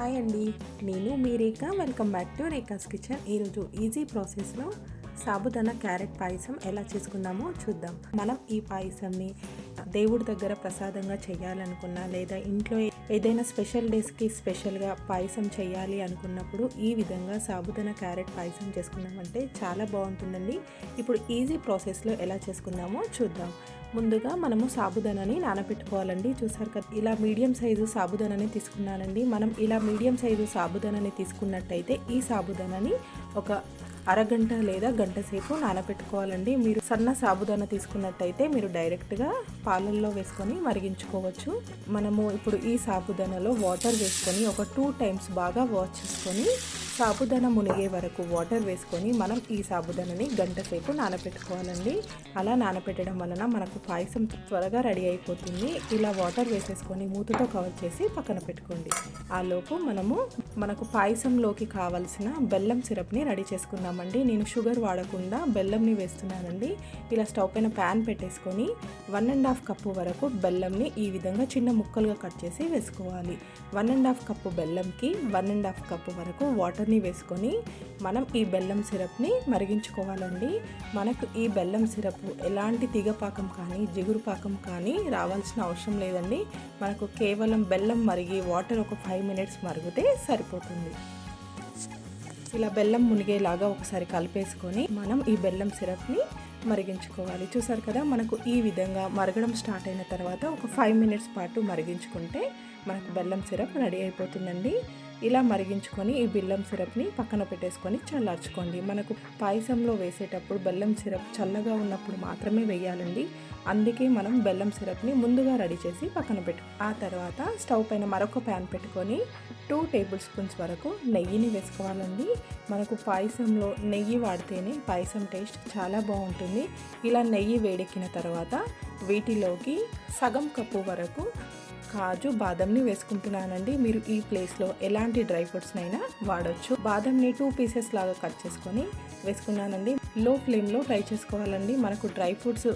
Hi అండి. నేను మీ Rekha. Welcome back to Rekha's kitchen. ఈరోజు ఈజీ ప్రాసెస్లో సాబుదానా క్యారెట్ పాయసం ఎలా చేసుకుందామో చూద్దాం. మనం ఈ పాయసంని దేవుడి దగ్గర ప్రసాదంగా చేయాలనుకున్నా లేదా ఇంట్లో ఏదైనా స్పెషల్ డేస్కి స్పెషల్గా పాయసం చేయాలి అనుకున్నప్పుడు ఈ విధంగా సాబుదానా క్యారెట్ పాయసం చేసుకున్నామంటే చాలా బాగుంటుందండి. ఇప్పుడు ఈజీ ప్రాసెస్లో ఎలా చేసుకుందామో చూద్దాం. ముందుగా మనము సాబుదానాని నానబెట్టుకోవాలండి చూసారు కదా ఇలా మీడియం సైజు సాబుదానాని తీసుకున్నానండి. మనం ఇలా మీడియం సైజు సాబుదానాని తీసుకున్నట్టయితే ఈ సాబుదానాని ఒక అరగంట లేదా గంట సేపు నానబెట్టుకోవాలండి మీరు సన్న సాబుదానా తీసుకున్నట్టయితే మీరు డైరెక్ట్గా పాలల్లో వేసుకొని మరిగించుకోవచ్చు. మనము ఇప్పుడు ఈ సాబుదానలో వాటర్ వేసుకొని ఒక టూ టైమ్స్ బాగా వాష్ చేసుకొని సాబుదానా మునిగే వరకు వాటర్ వేసుకొని మనం ఈ సాబుదానాని గంట సేపు నానబెట్టుకోవాలండి అలా నానబెట్టడం వలన మనకు పాయసం త్వరగా రెడీ అయిపోతుంది. ఇలా వాటర్ వేసేసుకొని మూతతో కవర్ చేసి పక్కన పెట్టుకోండి. ఆ లోపు మనము మనకు పాయసంలోకి కావలసిన బెల్లం సిరప్ని రెడీ చేసుకుందామండి. నేను షుగర్ వాడకుండా బెల్లంని వేస్తున్నానండి. ఇలా స్టవ్ పైన ప్యాన్ పెట్టేసుకొని వన్ అండ్ హాఫ్ కప్పు వరకు బెల్లంని ఈ విధంగా చిన్న ముక్కలుగా కట్ చేసి వేసుకోవాలి. వన్ అండ్ హాఫ్ కప్పు బెల్లంకి వన్ అండ్ హాఫ్ కప్పు వరకు వాటర్ వాటర్ని వేసుకొని మనం ఈ బెల్లం సిరప్ని మరిగించుకోవాలండి. మనకు ఈ బెల్లం సిరప్ ఎలాంటి తీగపాకం కానీ జిగురు పాకం కానీ రావాల్సిన అవసరం లేదండి. మనకు కేవలం బెల్లం మరిగి వాటర్ ఒక ఫైవ్ మినిట్స్ మరిగితే సరిపోతుంది. ఇలా బెల్లం మునిగేలాగా ఒకసారి కలిపేసుకొని మనం ఈ బెల్లం సిరప్ని మరిగించుకోవాలి. చూసారు కదా మనకు ఈ విధంగా మరగడం స్టార్ట్ అయిన తర్వాత ఒక ఫైవ్ మినిట్స్ పాటు మరిగించుకుంటే మనకు బెల్లం సిరప్ రెడీ అయిపోతుందండి. ఇలా మరిగించుకొని ఈ బెల్లం సిరప్ని పక్కన పెట్టేసుకొని చల్లార్చుకోండి. మనకు పాయసంలో వేసేటప్పుడు బెల్లం సిరప్ చల్లగా ఉన్నప్పుడు మాత్రమే వేయాలండి. అందుకే మనం బెల్లం సిరప్ని ముందుగా రెడీ చేసి పక్కన పెట్టు. ఆ తర్వాత స్టవ్ పైన మరొక ప్యాన్ పెట్టుకొని టూ టేబుల్ స్పూన్స్ వరకు నెయ్యిని వేసుకోవాలండి. మనకు పాయసంలో నెయ్యి వాడితేనే పాయసం టేస్ట్ చాలా బాగుంటుంది. ఇలా నెయ్యి వేడెక్కిన తర్వాత వీటిలోకి సగం కప్పు వరకు కాజు బాదంని వేసుకుంటున్నానండి. మీరు ఈ ప్లేస్లో ఎలాంటి డ్రై ఫ్రూట్స్నైనా వాడచ్చు. బాదంని టూ పీసెస్ లాగా కట్ చేసుకొని వేసుకున్నానండి. లో ఫ్లేమ్లో ఫ్రై చేసుకోవాలండి. మనకు డ్రై ఫ్రూట్స్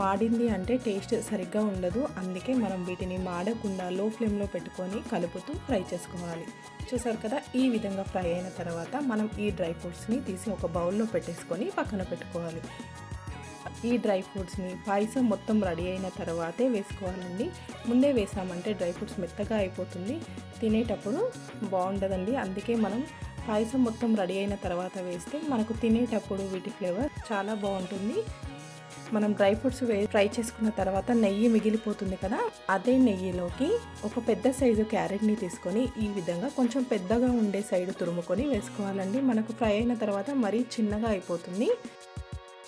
మాడింది అంటే టేస్ట్ సరిగ్గా ఉండదు. అందుకే మనం వీటిని మాడకుండా లో ఫ్లేమ్లో పెట్టుకొని కలుపుతూ ఫ్రై చేసుకోవాలి. చూసారు కదా ఈ విధంగా ఫ్రై అయిన తర్వాత మనం ఈ డ్రై ఫ్రూట్స్ని తీసి ఒక బౌల్లో పెట్టేసుకొని పక్కన పెట్టుకోవాలి. ఈ డ్రై ఫ్రూట్స్ని పాయసం మొత్తం రెడీ అయిన తర్వాతే వేసుకోవాలండి. ముందే వేసామంటే డ్రై ఫ్రూట్స్ మెత్తగా అయిపోతుంది. తినేటప్పుడు బాగుండదండి. అందుకే మనం పాయసం మొత్తం రెడీ అయిన తర్వాత వేస్తే మనకు తినేటప్పుడు వీటి ఫ్లేవర్ చాలా బాగుంటుంది. మనం డ్రై ఫ్రూట్స్ వే ఫ్రై చేసుకున్న తర్వాత నెయ్యి మిగిలిపోతుంది కదా అదే నెయ్యిలోకి ఒక పెద్ద సైజు క్యారెట్ని తీసుకొని ఈ విధంగా కొంచెం పెద్దగా ఉండే సైడ్ తురుముకొని వేసుకోవాలండి. మనకు ఫ్రై అయిన తర్వాత మరీ చిన్నగా అయిపోతుంది.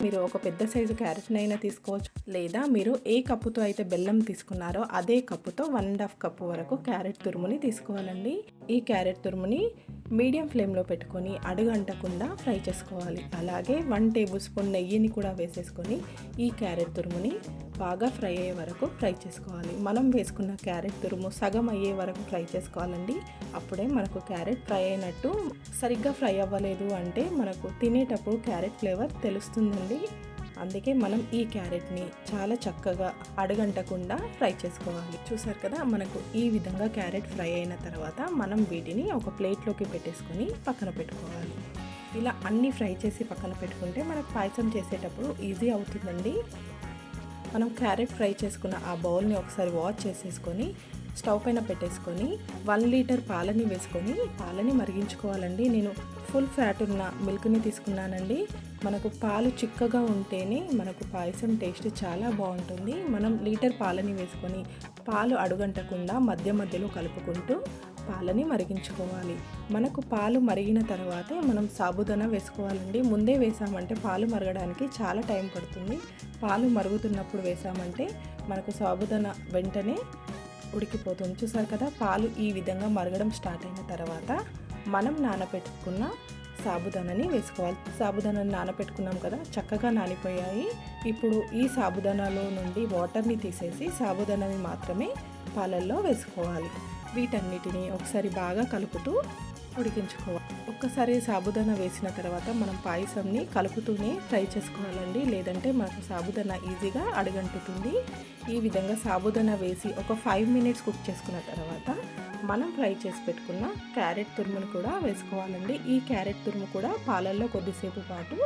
మీరు ఒక పెద్ద సైజు క్యారెట్నైనా తీసుకోవచ్చు. లేదా మీరు ఏ కప్పుతో అయితే బెల్లం తీసుకున్నారో అదే కప్పుతో వన్ అండ్ హాఫ్ కప్పు వరకు క్యారెట్ తురుముని తీసుకోవాలండి. ఈ క్యారెట్ తురుముని మీడియం ఫ్లేమ్లో పెట్టుకొని అడుగంటకుండా ఫ్రై చేసుకోవాలి. అలాగే వన్ టేబుల్ స్పూన్ నెయ్యిని కూడా వేసేసుకొని ఈ క్యారెట్ తురుముని బాగా ఫ్రై అయ్యే వరకు ఫ్రై చేసుకోవాలి. మనం వేసుకున్న క్యారెట్ తురుము సగం అయ్యే వరకు ఫ్రై చేసుకోవాలండి. అప్పుడే మనకు క్యారెట్ ఫ్రై అయినట్టు సరిగ్గా ఫ్రై అవ్వలేదు అంటే మనకు తినేటప్పుడు క్యారెట్ ఫ్లేవర్ తెలుస్తుందండి. అందుకే మనం ఈ క్యారెట్ని చాలా చక్కగా అడగంటకుండా ఫ్రై చేసుకోవాలి. చూసారు కదా మనకు ఈ విధంగా క్యారెట్ ఫ్రై అయిన తర్వాత మనం వీటిని ఒక ప్లేట్లోకి పెట్టేసుకొని పక్కన పెట్టుకోవాలి. ఇలా అన్నీ ఫ్రై చేసి పక్కన పెట్టుకుంటే మనకు పాయసం చేసేటప్పుడు ఈజీ అవుతుందండి. మనం క్యారెట్ ఫ్రై చేసుకున్న ఆ బౌల్ని ఒకసారి వాష్ చేసేసుకొని స్టవ్ పైన పెట్టేసుకొని వన్ లీటర్ పాలని వేసుకొని పాలని మరిగించుకోవాలండి. నేను ఫుల్ ఫ్యాట్ ఉన్న మిల్క్ని తీసుకున్నానండి. మనకు పాలు చిక్కగా ఉంటేనే మనకు పాయసం టేస్ట్ చాలా బాగుంటుంది. మనం లీటర్ పాలని వేసుకొని పాలు అడుగంటకుండా మధ్య మధ్యలో కలుపుకుంటూ పాలని మరిగించుకోవాలి. మనకు పాలు మరిగిన తర్వాతే మనం సాబుదానా వేసుకోవాలండి. ముందే వేసామంటే పాలు మరగడానికి చాలా టైం పడుతుంది. పాలు మరుగుతున్నప్పుడు వేసామంటే మనకు సాబుదానా వెంటనే ఉడికిపోతుంది. చూసారు కదా పాలు ఈ విధంగా మరగడం స్టార్ట్ అయిన తర్వాత మనం నానబెట్టుకున్న సాబుదానాని వేసుకోవాలి. సాబుదానాన్ని నానబెట్టుకున్నాం కదా చక్కగా నానిపోయాయి. ఇప్పుడు ఈ సాబుదానాలో నుండి వాటర్ని తీసేసి సాబుదానాన్ని మాత్రమే పాలల్లో వేసుకోవాలి. వీటన్నిటిని ఒకసారి బాగా కలుపుతూ ఉడికించుకోవాలి. ఒక్కసారి సాబుదానా వేసిన తర్వాత మనం పాయసంని కలుపుతూనే ఫ్రై చేసుకోవాలండి. లేదంటే మనకు సాబుదానా ఈజీగా అడగంటుతుంది. ఈ విధంగా సాబుదానా వేసి ఒక ఫైవ్ మినిట్స్ కుక్ చేసుకున్న తర్వాత మనం ఫ్రై చేసి పెట్టుకున్న క్యారెట్ తురుమును కూడా వేసుకోవాలండి. ఈ క్యారెట్ తురుము కూడా పాలల్లో కొద్దిసేపు పాటు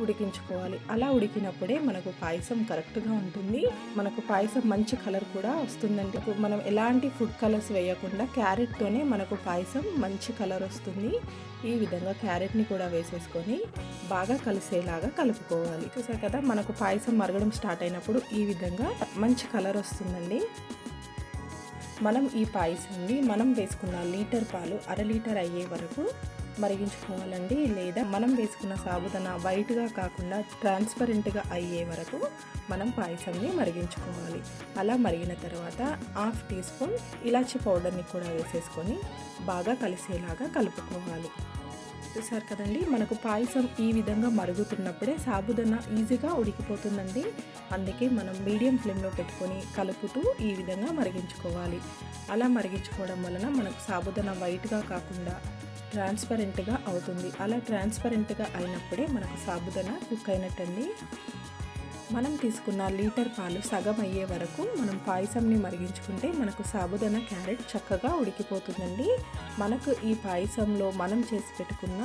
ఉడికించుకోవాలి. అలా ఉడికినప్పుడే మనకు పాయసం కరెక్ట్గా ఉంటుంది. మనకు పాయసం మంచి కలర్ కూడా వస్తుందండి. మనం ఎలాంటి ఫుడ్ కలర్స్ వేయకుండా క్యారెట్తోనే మనకు పాయసం మంచి కలర్ వస్తుంది. ఈ విధంగా క్యారెట్ని కూడా వేసేసుకొని బాగా కలిసేలాగా కలుపుకోవాలి. చూసారు కదా మనకు పాయసం మరగడం స్టార్ట్ అయినప్పుడు ఈ విధంగా మంచి కలర్ వస్తుందండి. మనం ఈ పాయసాన్ని మనం వేసుకున్న లీటర్ పాలు అర లీటర్ అయ్యే వరకు మరిగించుకోవాలండి. లేదా మనం వేసుకున్న సాబుదన వైట్గా కాకుండా ట్రాన్స్పరెంట్గా అయ్యే వరకు మనం పాయసాన్ని మరిగించుకోవాలి. అలా మరిగిన తర్వాత హాఫ్ టీ స్పూన్ ఇలాచి పౌడర్ని కూడా వేసేసుకొని బాగా కలిసేలాగా కలుపుకోవాలి. చూసారు కదండి మనకు పాయసం ఈ విధంగా మరుగుతున్నప్పుడే సాబుదన ఈజీగా ఉడికిపోతుందండి. అందుకే మనం మీడియం ఫ్లేమ్లో పెట్టుకొని కలుపుతూ ఈ విధంగా మరిగించుకోవాలి. అలా మరిగించుకోవడం వలన మనకు సాబుదన వైట్గా కాకుండా ట్రాన్స్పరెంట్గా అవుతుంది. అలా ట్రాన్స్పరెంట్గా అయినప్పుడే మనకు సాబుదన కుక్ అయినట్టండి. మనం తీసుకున్న లీటర్ పాలు సగం అయ్యే వరకు మనం పాయసంని మరిగించుకుంటే మనకు సాబుదన క్యారెట్ చక్కగా ఉడికిపోతుందండి. మనకు ఈ పాయసంలో మనం చేసి పెట్టుకున్న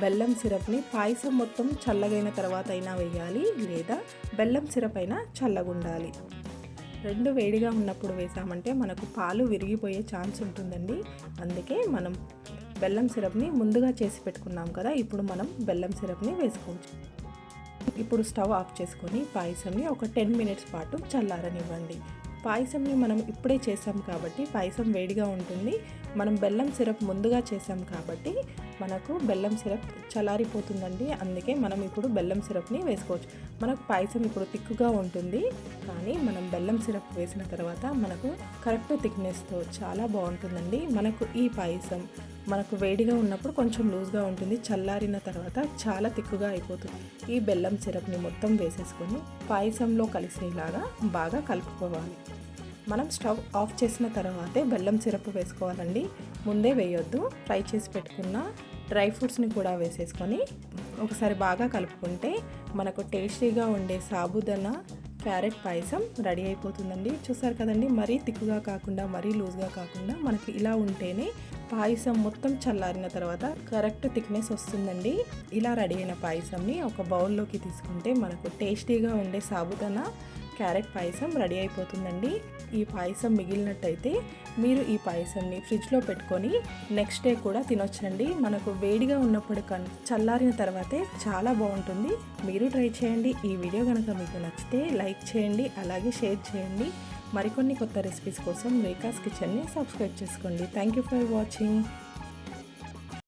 బెల్లం సిరప్ని పాయసం మొత్తం చల్లగైన తర్వాత అయినా వేయాలి లేదా బెల్లం సిరప్ అయినా చల్లగుండాలి. రెండు వేడిగా ఉన్నప్పుడు వేసామంటే మనకు పాలు విరిగిపోయే ఛాన్స్ ఉంటుందండి. అందుకే మనం బెల్లం సిరప్ని ముందుగా చేసి పెట్టుకున్నాం కదా ఇప్పుడు మనం బెల్లం సిరప్ని వేసుకోవచ్చు. ఇప్పుడు స్టవ్ ఆఫ్ చేసుకొని పాయసంని ఒక టెన్ మినిట్స్ పాటు చల్లారనివ్వండి. పాయసంని మనం ఇప్పుడే చేసాం కాబట్టి పాయసం వేడిగా ఉంటుంది. మనం బెల్లం సిరప్ ముందుగా చేసాం కాబట్టి మనకు బెల్లం సిరప్ చల్లారిపోతుందండి. అందుకే మనం ఇప్పుడు బెల్లం సిరప్ని వేసుకోవచ్చు. మనకు పాయసం ఇప్పుడు తిక్కుగా ఉంటుంది. కానీ మనం బెల్లం సిరప్ వేసిన తర్వాత మనకు కరెక్ట్ థిక్నెస్తో చాలా బాగుంటుందండి. మనకు ఈ పాయసం మనకు వేడిగా ఉన్నప్పుడు కొంచెం లూజ్గా ఉంటుంది. చల్లారిన తర్వాత చాలా తిక్కుగా అయిపోతుంది. ఈ బెల్లం సిరప్ని మొత్తం వేసేసుకొని పాయసంలో కలిసేలాగా బాగా కలుపుకోవాలి. మనం స్టవ్ ఆఫ్ చేసిన తర్వాతే బెల్లం సిరప్ వేసుకోవాలండి. ముందే వేయొద్దు. ఫ్రై చేసి పెట్టుకున్న డ్రై ఫ్రూట్స్ని కూడా వేసేసుకొని ఒకసారి బాగా కలుపుకుంటే మనకు టేస్టీగా ఉండే సాబుదన క్యారెట్ పాయసం రెడీ అయిపోతుందండి. చూసారు కదండి మరీ తిక్కుగా కాకుండా మరీ లూజ్గా కాకుండా మనకి ఇలా ఉంటేనే పాయసం మొత్తం చల్లారిన తర్వాత కరెక్ట్ థిక్నెస్ వస్తుందండి. ఇలా రెడీ అయిన పాయసంని ఒక బౌల్లోకి తీసుకుంటే మనకు టేస్టీగా ఉండే సాబుదానా క్యారెట్ పాయసం రెడీ అయిపోతుందండి. ఈ పాయసం మిగిలినట్టయితే మీరు ఈ పాయసంని ఫ్రిడ్జ్లో పెట్టుకొని నెక్స్ట్ డే కూడా తినొచ్చండి. మనకు వేడిగా ఉన్నప్పుడు కన్ చల్లారిన తర్వాతే చాలా బాగుంటుంది. మీరు ట్రై చేయండి. ఈ వీడియో కనుక మీకు నచ్చితే లైక్ చేయండి అలాగే షేర్ చేయండి. మరికొన్ని కొత్త రెసిపీస్ కోసం రేఖాస్ కిచెన్ని సబ్స్క్రైబ్ చేసుకోండి. Thank you for watching